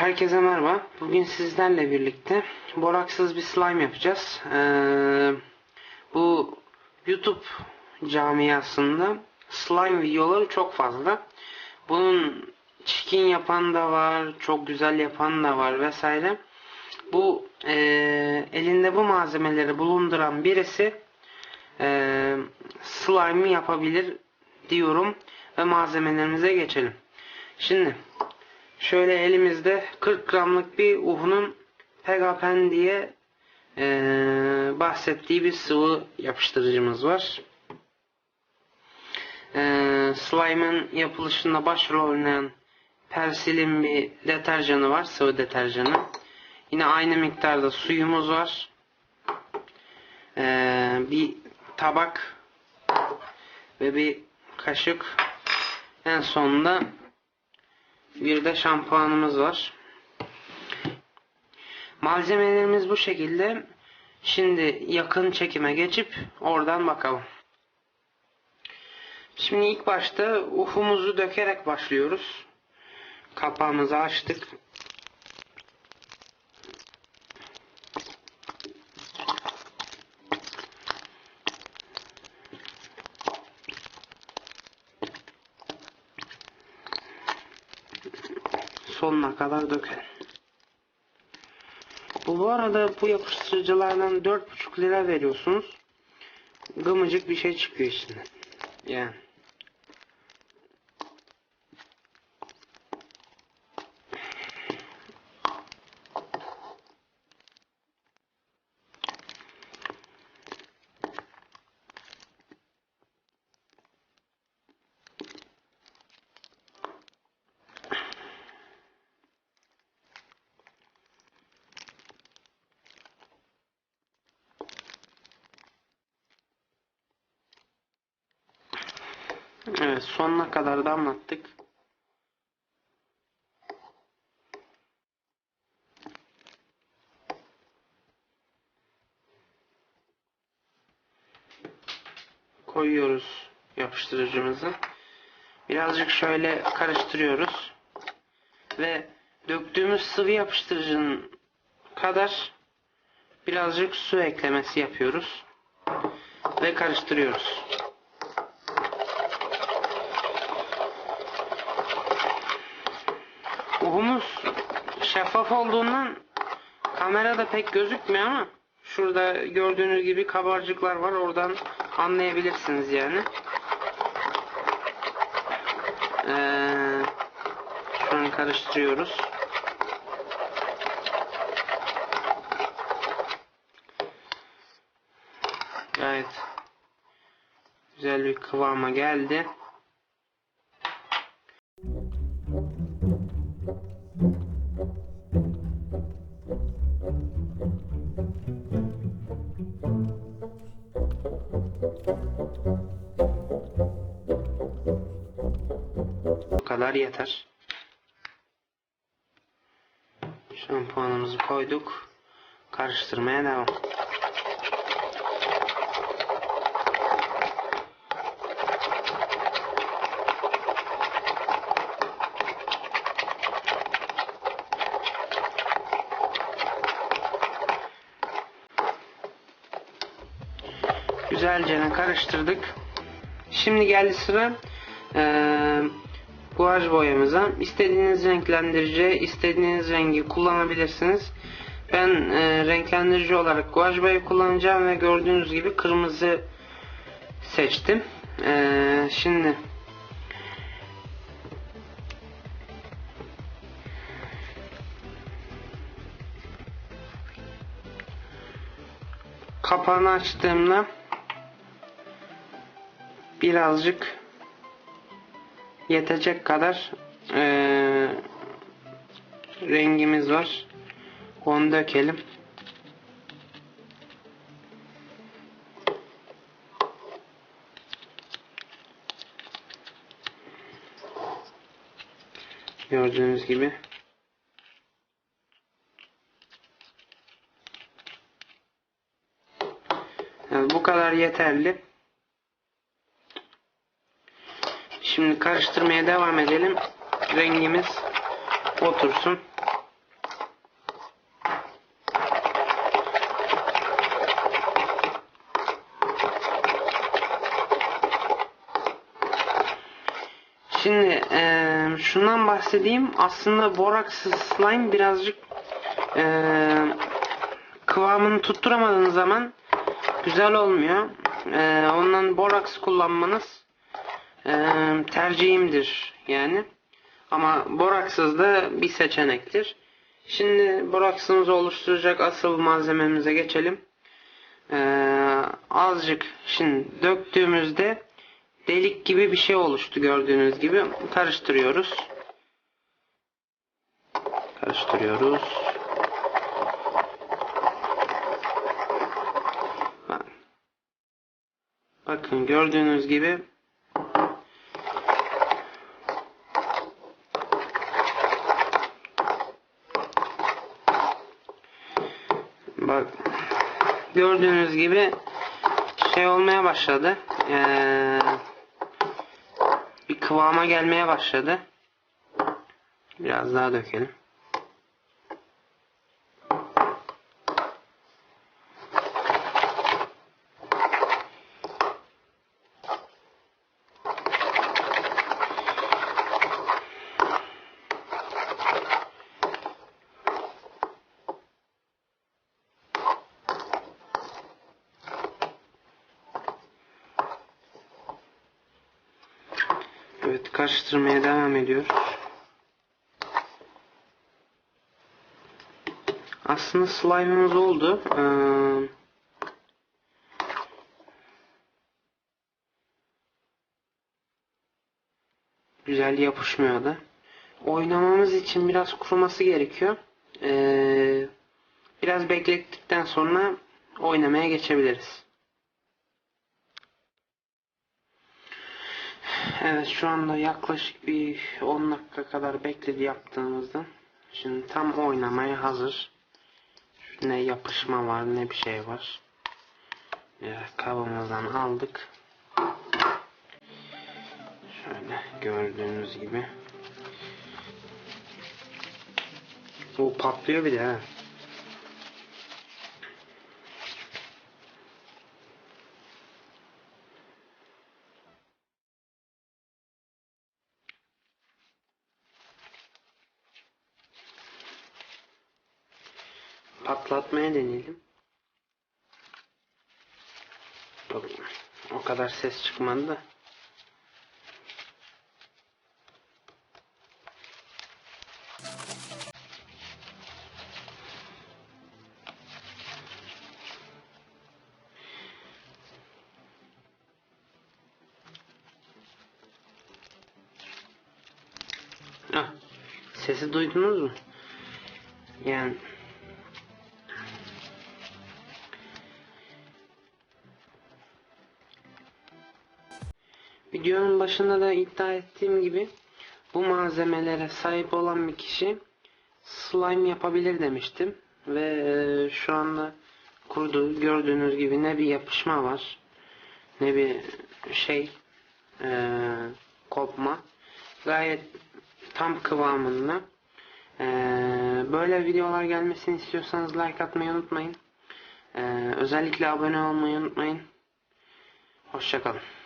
Herkese merhaba. Bugün sizlerle birlikte boraksız bir slime yapacağız. Ee, bu YouTube camiasında slime videoları çok fazla. Bunun çirkin yapan da var, çok güzel yapan da var vesaire. Bu e, elinde bu malzemeleri bulunduran birisi e, slime yapabilir diyorum ve malzemelerimize geçelim. Şimdi Şöyle elimizde 40 gramlık bir uhunun Pegapen diye eee, bahsettiği bir sıvı yapıştırıcımız var. Eee slime'ın yapılışında başrol oynayan Persil'in bir deterjanı var. Sıvı deterjanı. Yine aynı miktarda suyumuz var. Eee, bir tabak ve bir kaşık. En sonunda bir de şampuanımız var. Malzemelerimiz bu şekilde. Şimdi yakın çekime geçip oradan bakalım. Şimdi ilk başta ufumuzu dökerek başlıyoruz. Kapağımızı açtık. Sonuna kadar dökelim. Bu, bu arada bu yapıştırıcılardan 4,5 lira veriyorsunuz. Gımıcık bir şey çıkıyor içinden. Yani. Sonuna kadar da anlattık. Koyuyoruz yapıştırıcımızı. Birazcık şöyle karıştırıyoruz. Ve döktüğümüz sıvı yapıştırıcının kadar birazcık su eklemesi yapıyoruz. Ve karıştırıyoruz. Şeffaf olduğundan kamerada pek gözükmüyor ama şurada gördüğünüz gibi kabarcıklar var. Oradan anlayabilirsiniz yani. Ee, şu an karıştırıyoruz. Gayet güzel bir kıvama geldi. Bu kadar yeter. Şampuanımızı koyduk. Karıştırmaya devam. Güzelce karıştırdık. Şimdi geldi sıra eee guaj boyamıza. İstediğiniz renklendirici, istediğiniz rengi kullanabilirsiniz. Ben eee, renklendirici olarak guaj boya kullanacağım ve gördüğünüz gibi kırmızı seçtim. Eee, şimdi kapağını açtığımda birazcık yetecek kadar eee, rengimiz var. Onu dökelim. Gördüğünüz gibi. Evet, bu kadar yeterli. Şimdi karıştırmaya devam edelim. Rengimiz otursun. Şimdi e, şundan bahsedeyim. Aslında boraksız slime birazcık e, kıvamını tutturamadığınız zaman güzel olmuyor. E, ondan boraks kullanmanız eee, tercihimdir yani. Ama boraksız da bir seçenektir. Şimdi boraksımızı oluşturacak asıl malzememize geçelim. Eee, azıcık şimdi döktüğümüzde delik gibi bir şey oluştu gördüğünüz gibi. Karıştırıyoruz. Karıştırıyoruz. Bak. Bakın gördüğünüz gibi gördüğünüz gibi şey olmaya başladı. Ee, bir kıvama gelmeye başladı. Biraz daha dökelim. Evet karıştırmaya devam ediyoruz. Aslında slime'ımız oldu. Ee, güzel yapışmıyor da. Oynamamız için biraz kuruması gerekiyor. Ee, biraz beklettikten sonra oynamaya geçebiliriz. Evet şu anda yaklaşık bir 10 dakika kadar bekledi yaptığımızda. Şimdi tam oynamaya hazır. Ne yapışma var ne bir şey var. Kabımızdan aldık. Şöyle gördüğünüz gibi. Bu patlıyor bir de ha. Patlatmaya deneyelim. O kadar ses çıkmadı da. Ah, sesi duydunuz mu? Yani Videonun başında da iddia ettiğim gibi bu malzemelere sahip olan bir kişi slime yapabilir demiştim. Ve e, şu anda kurdu. Gördüğünüz gibi ne bir yapışma var ne bir şey e, kopma. Gayet tam kıvamında. E, böyle videolar gelmesini istiyorsanız like atmayı unutmayın. E, özellikle abone olmayı unutmayın. Hoşçakalın.